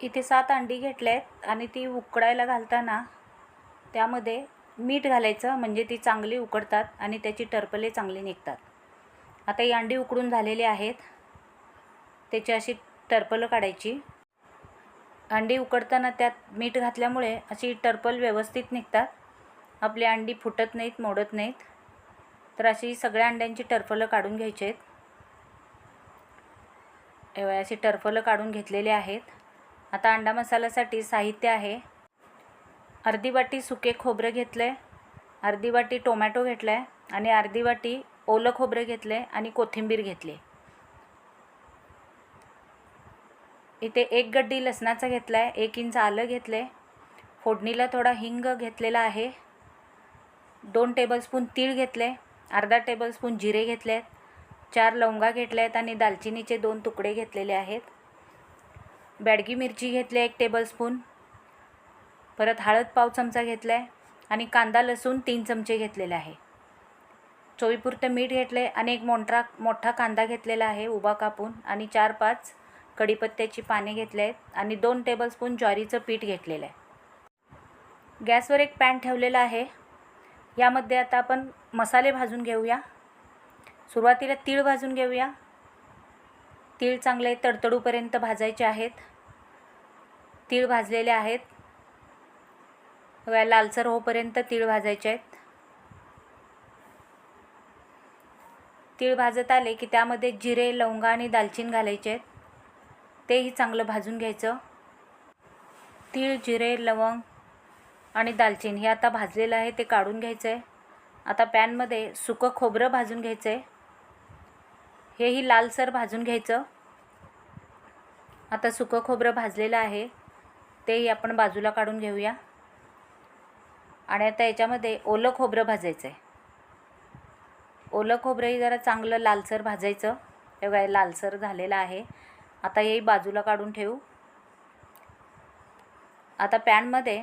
इथे सात अंडी घेतले आहेत आणि ती उकडायला घालताना त्यामध्ये मीठ घालायचं म्हणजे ती चांगली उकडतात आणि त्याची टरपले चांगली निघतात. आता ही अंडी उकडून झालेली आहेत. त्याची अशी टरपलं काढायची. अंडी उकडताना त्यात मीठ घातल्यामुळे अशी टरपल व्यवस्थित निघतात. आपली अंडी फुटत नाहीत मोडत नाहीत. तर अशी सगळ्या अंड्यांची टरफलं काढून घ्यायची आहेत. एवढ्या अशी टरफलं काढून घेतलेली आहेत. आता अंडा मसाल्यासाठी साहित्य आहे. अर्धी वाटी सुके खोबरं घेतलं आहे अर्धी वाटी टोमॅटो घेतला आहे आणि अर्धी वाटी ओलं खोबरं घेतलं आहे आणि कोथिंबीर घेतली. इथे एक गड्डी लसणाचा घेतला आहे एक इंच आलं घेतलं आहे फोडणीला थोडा हिंग घेतलेला आहे. दोन टेबलस्पून तीळ घेतले अर्धा टेबलस्पून जिरे घेतले आहेत चार लवंगा घेतल्या आहेत आणि दालचिनीचे दोन तुकडे घेतलेले आहेत. बॅडगी मिरची घेतली एक टेबलस्पून परत हळद पाव चमचा घेतला आहे आणि कांदा लसूण तीन चमचे घेतलेले आहे. चवीपुरतं मीठ घेतलं आहे आणि एक मोठा मोठा कांदा घेतलेला आहे उभा कापून आणि चार पाच कढीपत्त्याची पाने घेतले आहेत आणि दोन टेबलस्पून ज्वारीचं पीठ घेतलेलं आहे गॅसवर एक पॅन ठेवलेला आहे. यामध्ये आता आपण मसाले भाजून घेऊया. सुरुवातीला तीळ भाजून घेऊया. तीळ चांगले तडतडूपर्यंत भाजायचे आहेत. तीळ भाजलेले आहेत. बघा, लालसर होपर्यंत तीळ भाजायचे आहेत. तीळ भाजत आले की त्यामध्ये जिरे लवंगा आणि दालचीन घालायचे आहेत. तेही चांगलं भाजून घ्यायचं. तीळ जिरे लवंग आणि दालचिनी हे आता भाजलेलं आहे ते काढून घ्यायचं आहे आता पॅनमध्ये सुकं खोबरं भाजून घ्यायचं आहे हेही लालसर भाजून घ्यायचं. आता सुकं खोबरं भाजलेलं आहे. तेही आपण बाजूला काढून घेऊया. आणि आता याच्यामध्ये ओलं खोबरं भाजायचं आहे ओलं खोबरंही जरा चांगलं लालसर भाजायचं. हे बघा, लालसर झालेलं आहे. आता हेही बाजूला काढून ठेवू. आता पॅनमध्ये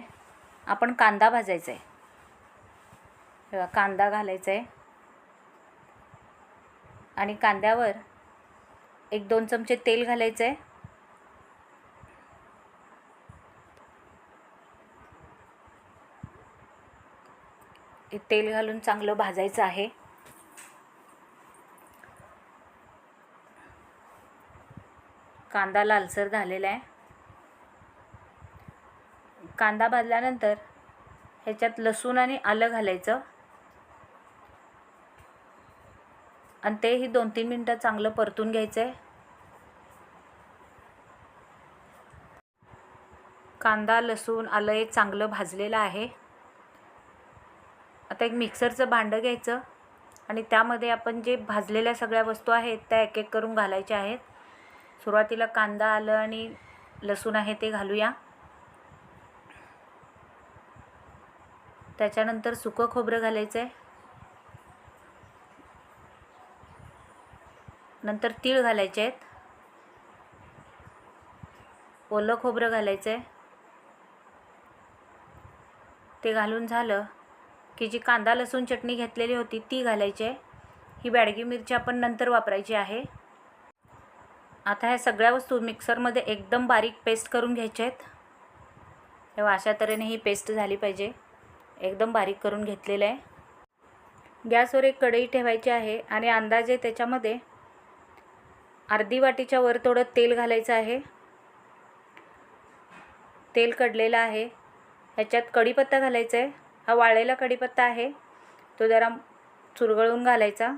आपण कांदा भाजायचा आहे कांदा घालायचा आहे आणि कांद्यावर एक दोन चमचे तेल घालायचं आहे हे तेल घालून चांगलं भाजायचं आहे. कांदा लालसर झालेला आहे. कांदा भाजल्यानंतर ह्याच्यात लसूण आणि आलं घालायचं. आणि तेही दोन तीन मिनटं चांगलं परतून घ्यायचं आहे कांदा लसूण आलं एक चांगलं भाजलेलं आहे. आता एक मिक्सरचं भांडं घ्यायचं आणि त्यामध्ये आपण जे भाजलेल्या सगळ्या वस्तू आहेत त्या एक एक करून घालायच्या आहेत. सुरुवातीला कांदा आलं आणि लसूण आहे ते घालूया. त्याच्यानंतर सुकं खोबरं घालायचं आहे नंतर तीळ घालायचे आहेत. ओलं खोबरं घालायचं आहे ते घालून झालं की जी कांदा लसूण चटणी घेतलेली होती ती घालायची आहे. ही बॅडगी मिरची आपण नंतर वापरायची आहे. आता ह्या सगळ्या वस्तू मिक्सरमध्ये एकदम बारीक पेस्ट करून घ्यायच्या आहेत. तेव्हा अशा तऱ्हेने ही पेस्ट झाली पाहिजे. एकदम बारीक करून घेतलेलं आहे. गॅसवर एक कढई ठेवायची आहे आणि अंदाजे त्याच्यामध्ये अर्धी वाटीच्या वर थोडं तेल घालायचं आहे. तेल कडलेलं आहे. ह्याच्यात कढीपत्ता घालायचा आहे. हा वाळलेला कढीपत्ता आहे. तो जरा चुरगळून घालायचा.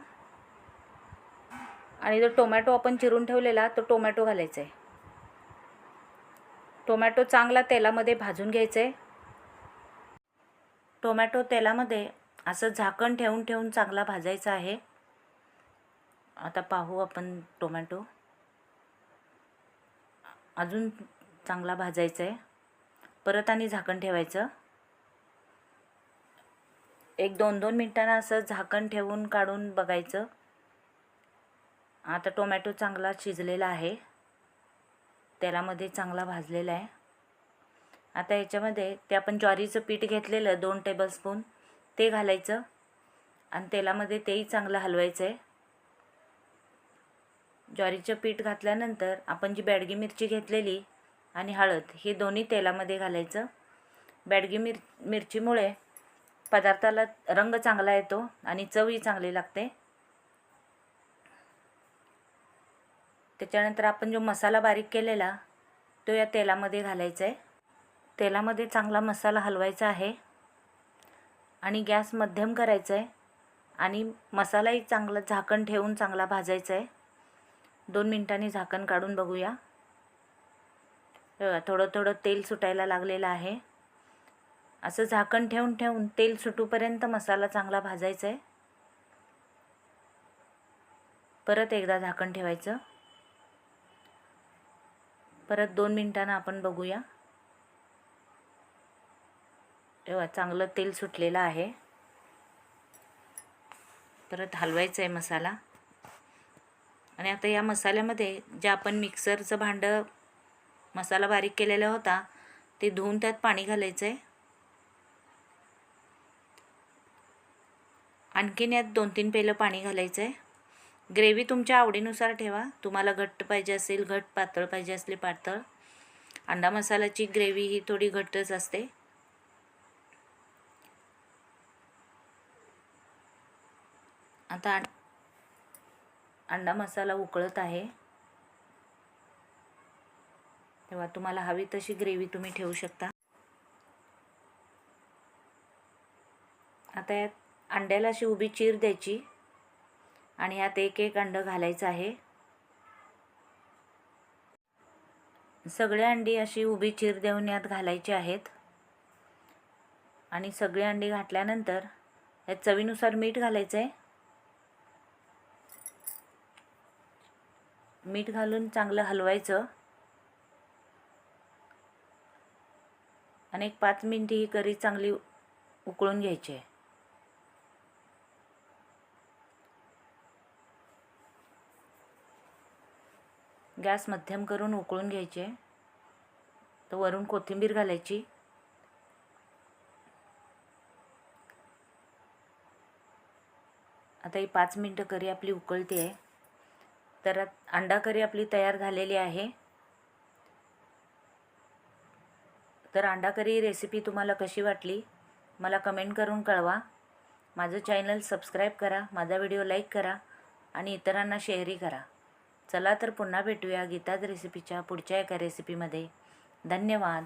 आणि जो टोमॅटो आपण चिरून ठेवलेला तो टोमॅटो घालायचा आहे. टोमॅटो चांगला तेलामध्ये भाजून घ्यायचं आहे. टोमॅटो तेलामध्ये असं झाकण ठेवून ठेवून चांगला भाजायचा आहे. आता पाहू आपण टोमॅटो. अजून चांगला भाजायचा आहे परत आणि झाकण ठेवायचं. एक दोन दोन मिनटांना असं झाकण ठेवून काढून बघायचं. आता टोमॅटो चांगला शिजलेला आहे. तेलामध्ये चांगला भाजलेला आहे. आता याच्यामध्ये ते आपण ज्वारीचं पीठ घेतलेलं दोन टेबलस्पून ते घालायचं. आणि तेलामध्ये तेही चांगलं हलवायचं आहे ज्वारीचं पीठ घातल्यानंतर आपण जी बॅडगी मिरची घेतलेली आणि हळद हे दोन्ही तेलामध्ये घालायचं. बॅडगी मिर मिरचीमुळे पदार्थाला रंग चांगला येतो आणि चवही चांगली लागते. त्याच्यानंतर आपण जो मसाला बारीक केलेला तो या तेलामध्ये घालायचा आहे तेलामध्ये चांगला मसाला हलवायचा आहे आणि गॅस मध्यम करायचा आहे आणि मसालाही चांगला झाकण ठेवून चांगला भाजायचा आहे दोन मिनटांनी झाकण काढून बघूया. थोडं थोडं तेल सुटायला लागलेलं आहे. असं झाकण ठेवून ठेवून तेल सुटूपर्यंत मसाला चांगला भाजायचा आहे. परत एकदा झाकण ठेवायचं. परत दोन मिनटानं आपण बघूया. तेव्हा चांगलं तेल सुटलेलं आहे. परत हलवायचं आहे मसाला. आणि आता या मसाल्यामध्ये जे आपण मिक्सरचं भांडं मसाला बारीक केलेला होता ते धुवून त्यात पाणी घालायचं आहे आणखीन यात दोन तीन पेलं पाणी घालायचं आहे ग्रेव्ही तुमच्या आवडीनुसार ठेवा. तुम्हाला घट्ट पाहिजे असेल घट पातळ पाहिजे असले पातळ. अंडा मसाल्याची ग्रेव्ही ही थोडी घट्टच असते. आता अंडा मसाला उकळत आहे. तेव्हा तुम्हाला हवी तशी ग्रेव्ही तुम्ही ठेवू शकता. आता यात अंड्याला अशी उभी चीर द्यायची आणि यात एक एक अंडं घालायचं आहे. सगळे अंडी अशी उभी चीर देऊन यात घालायची आहेत. आणि सगळी अंडी घातल्यानंतर यात चवीनुसार मीठ घालायचं आहे मीठ घालून चांगलं हलवायचं. आणि एक पाच मिनटे ही करी चांगली उकळून घ्यायची. आहे गॅस मध्यम करून उकळून घ्यायचे. तर वरून कोथिंबीर घालायची. आता ही पाच मिनटं करी आपली उकळते आहे तर अंडा करी आपली तयार झालेली आहे. तर अंडा करी रेसिपी तुम्हाला कशी वाटली? मला कमेंट करून कळवा. माझं चॅनल सबस्क्राईब करा माझा व्हिडिओ लाईक करा आणि इतरांना शेअरही करा. चला तर पुन्हा भेटूया गीताज रेसिपीच्या पुढच्या एका रेसिपीमध्ये धन्यवाद.